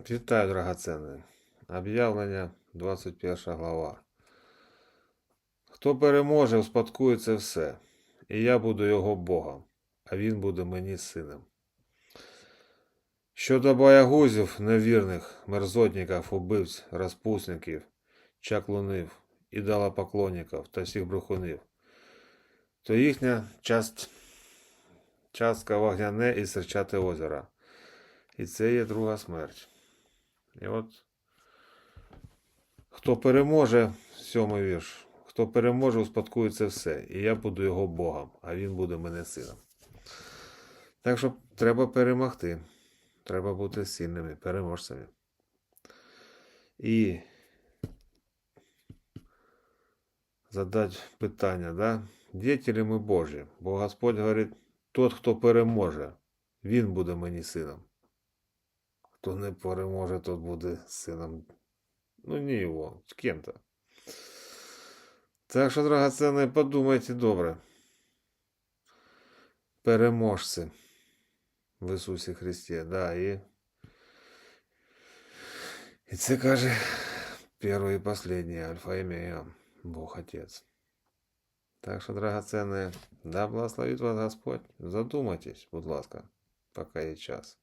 Вітаю, драгоценне. Об'явлення 21 глава. Хто переможе, успадкує це все, і я буду його Богом, а він буде мені сином. Щодо боягузів, невірних, мерзотників, убивць, розпусників, чаклунів, ідолопоклонників та всіх брехунів, то їхня част, частка вогняне і серчате озера. І це є друга смерть. І от хто переможе, сьомий вірш, хто переможе, успадкує це все, і я буду його Богом, а він буде мене сином. Так що треба перемогти. Треба бути сильними, переможцями. І задати питання, да? Діти ли ми Божі? Бо Господь говорить, тот, хто переможе, він буде мені сином. Хто не переможе, тот буде сином. Ну, не його, з кем-то. Так що, драгоценне, подумайте добре. Переможці в Ісусі Христі, да, і, і це каже перший і последній Альфа і Бог Отець. Так що, драгоценне, да благословить вас Господь. Задумайтесь, будь ласка, поки є час.